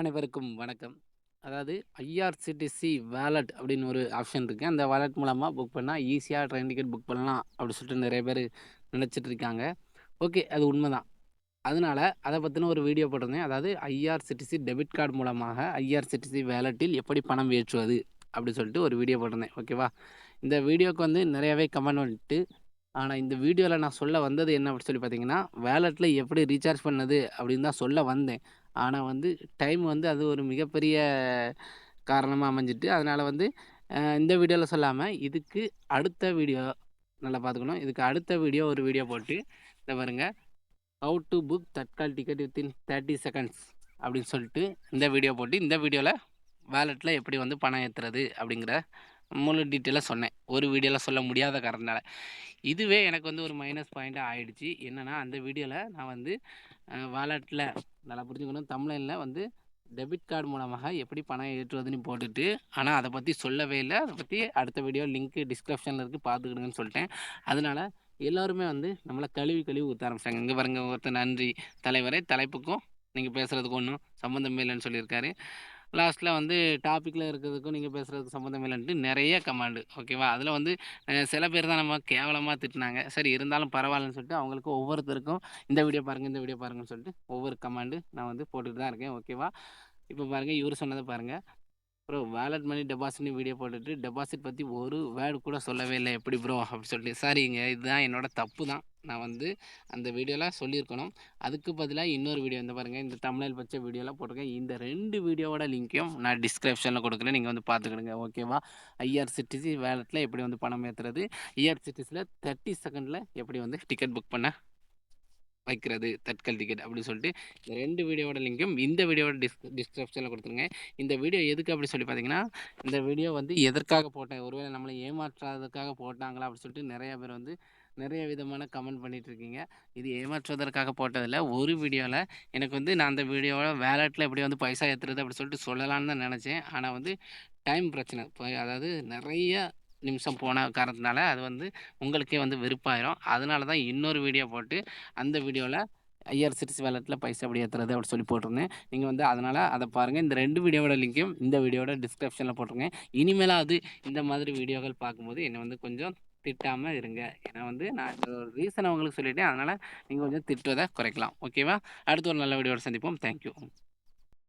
அனைவருக்கும் வணக்கம். அதாவது ஐஆர்சிடிசி வேலட் அப்படின்னு ஒரு ஆப்ஷன் இருக்குது அந்த வேலட் மூலமாக புக் பண்ணால் ஈஸியாக ட்ரெயின் டிக்கெட் புக் பண்ணலாம் அப்படி சொல்லிட்டு நிறைய பேர் நினச்சிட்டு இருக்காங்க. ஓகே. அது உண்மதான். அதனால அதை பற்றின ஒரு வீடியோ போட்டிருந்தேன். அதாவது ஐஆர்சிடிசி டெபிட் கார்டு மூலமாக ஐஆர்சிடிசி வேலட்டில் எப்படி பணம் ஏற்றுவது அப்படி சொல்லிட்டு ஒரு வீடியோ போட்டிருந்தேன். ஓகேவா? இந்த வீடியோவுக்கு வந்து நிறையவே கமெண்ட் வந்துட்டு, ஆனால் இந்த வீடியோவில் நான் சொல்ல வந்தது என்ன அப்படி சொல்லி பார்த்தீங்கன்னா, வேலெட்டில் எப்படி ரீசார்ஜ் பண்ணது அப்படின்னு தான் சொல்ல வந்தேன். ஆனால் வந்து டைம் வந்து அது ஒரு மிகப்பெரிய காரணமாக அமைஞ்சிட்டு அதனால் வந்து இந்த வீடியோவில் சொல்லாமல் இதுக்கு அடுத்த வீடியோ நல்லா பார்த்துக்கணும். இதுக்கு அடுத்த வீடியோ ஒரு வீடியோ போட்டு, இதை பாருங்கள் how to book Tatkal ticket within 30 seconds அப்படின்னு சொல்லிட்டு இந்த வீடியோ போட்டு, இந்த வீடியோவில் வேலெட்டில் எப்படி வந்து பணம் ஏற்றுறது அப்படிங்கிற முழு டீட்டெயிலாக சொன்னேன். ஒரு வீடியோவில் சொல்ல முடியாத காரணத்தினால. இதுவே எனக்கு வந்து ஒரு மைனஸ் பாயிண்ட்டாக ஆயிடுச்சு. என்னென்னா அந்த வீடியோவில் நான் வந்து வாலெட்டில் நல்லா புரிஞ்சுக்கணும். தம்ப்நெயில்ல வந்து டெபிட் கார்டு மூலமாக எப்படி பணம் ஏற்றுவதுன்னு போட்டுட்டு, ஆனால் அதை பற்றி சொல்லவே இல்லை அதை பற்றி அடுத்த வீடியோ லிங்க்கு டிஸ்கிரிப்ஷனில் இருக்குது பார்த்துக்கிடுங்கன்னு சொல்லிட்டேன். அதனால எல்லோருமே வந்து நம்மளை கழுவி கழுவி ஊற்ற ஆரம்பிச்சாங்க இங்கே பாருங்க ஒருத்தர் நன்றி தலைவரே தலைப்புக்கும் நீங்கள் பேசுகிறதுக்கு ஒன்றும் சம்மந்தமே இல்லைன்னு சொல்லியிருக்காரு. லாஸ்ட்டில் வந்து டாப்பிக்கில் இருக்கிறதுக்கும் நீங்கள் பேசுகிறதுக்கு சம்மந்தம் இல்லைன்ட்டு நிறைய கமாண்டு ஓகேவா? அதில் வந்து சில பேர் தான் நம்ம கேவலமாக திட்டினாங்க சரி இருந்தாலும் பரவாயில்லன்னு சொல்லிட்டு அவங்களுக்கு ஒவ்வொருத்தருக்கும் இந்த வீடியோ பாருங்கள் இந்த வீடியோ பாருங்கன்னு சொல்லிட்டு ஒவ்வொரு கமாண்டு நான் வந்து போட்டுகிட்டு தான் இருக்கேன். ஓகேவா? இப்போ பாருங்கள் இவரு சொன்னதை பாருங்கள் ப்ரோ வேலட் மணி டெபாசிட்னு வீடியோ போட்டுட்டு, டெபாசிட் பற்றி ஒரு வேர்டு கூட சொல்லவே இல்லை எப்படி ப்ரோ? அப்படின்னு சொல்லிட்டு. சாரிங்க. இதுதான் என்னோட தப்பு தான். நான் வந்து அந்த வீடியோலாம் சொல்லியிருக்கணும். அதுக்கு பதிலாக இன்னொரு வீடியோ வந்து பாருங்கள் இந்த தமிழில் வச்ச வீடியோலாம் போட்டிருக்கேன். இந்த ரெண்டு வீடியோவோட லிங்க்கையும் நான் டிஸ்கிரிப்ஷனில் கொடுக்குறேன் நீங்கள் வந்து பார்த்துக்கிடுங்க. ஓகேவா? ஐஆர்சிடிசி வேலெட்டில் எப்படி வந்து பணம் ஏற்றுறது ஐஆர்சிடிசியில் தேர்ட்டி செகண்டில் எப்படி வந்து டிக்கெட் புக் பண்ண வைக்கிறது? தட்கல் டிக்கெட் அப்படின்னு சொல்லிட்டு இந்த ரெண்டு வீடியோவோட லிங்க்கும் இந்த வீடியோவோட டிஸ் டிஸ்கிரிப்ஷனில் கொடுத்துருங்க இந்த வீடியோ எதுக்கு அப்படி சொல்லி பார்த்தீங்கன்னா, இந்த வீடியோ வந்து எதற்காக போட்டேன்? ஒருவேளை நம்மளை ஏமாற்றாததுக்காக போட்டாங்களா? அப்படின்னு சொல்லிட்டு நிறையா பேர் வந்து நிறைய விதமான கமெண்ட் பண்ணிகிட்ருக்கீங்க இருக்கீங்க. இது ஏமாற்றுவதற்காக போட்டதில்ல. ஒரு வீடியோவில் எனக்கு வந்து நான் அந்த வீடியோவில் வேலெட்டில் எப்படி வந்து பைசா ஏத்துறது அப்படி சொல்லிட்டு சொல்லலான்னு தான் நினச்சேன் ஆனால் வந்து டைம் பிரச்சனை. இப்ப அதாவது நிறைய நிமிஷம் போன காரணத்தினால அது வந்து உங்களுக்கே வந்து வெறுப்பாயிரும். அதனால தான் இன்னொரு வீடியோ போட்டு, அந்த வீடியோவில் ஐஆர்சிடிசி வேலெட்டில் பைசா எப்படி ஏற்றுறது அப்படி சொல்லி போட்டிருந்தேன். நீங்கள் வந்து அதனால் அதை பாருங்கள் இந்த ரெண்டு வீடியோவோட லிங்க்கையும் இந்த வீடியோவோட டிஸ்கிரிப்ஷனில் போட்டிருங்க இனிமேலாவது இந்த மாதிரி வீடியோக்கள் பார்க்கும்போது என்னை வந்து கொஞ்சம் திட்டாமல் இருங்க. ஏன்னா வந்து நான் ஒரு ரீசன் அவங்களுக்கு சொல்லிட்டேன். அதனால் நீங்கள் கொஞ்சம் திட்டுவதை குறைக்கலாம். ஓகேவா? அடுத்து ஒரு நல்ல வீடியோட சந்திப்போம். Thank you.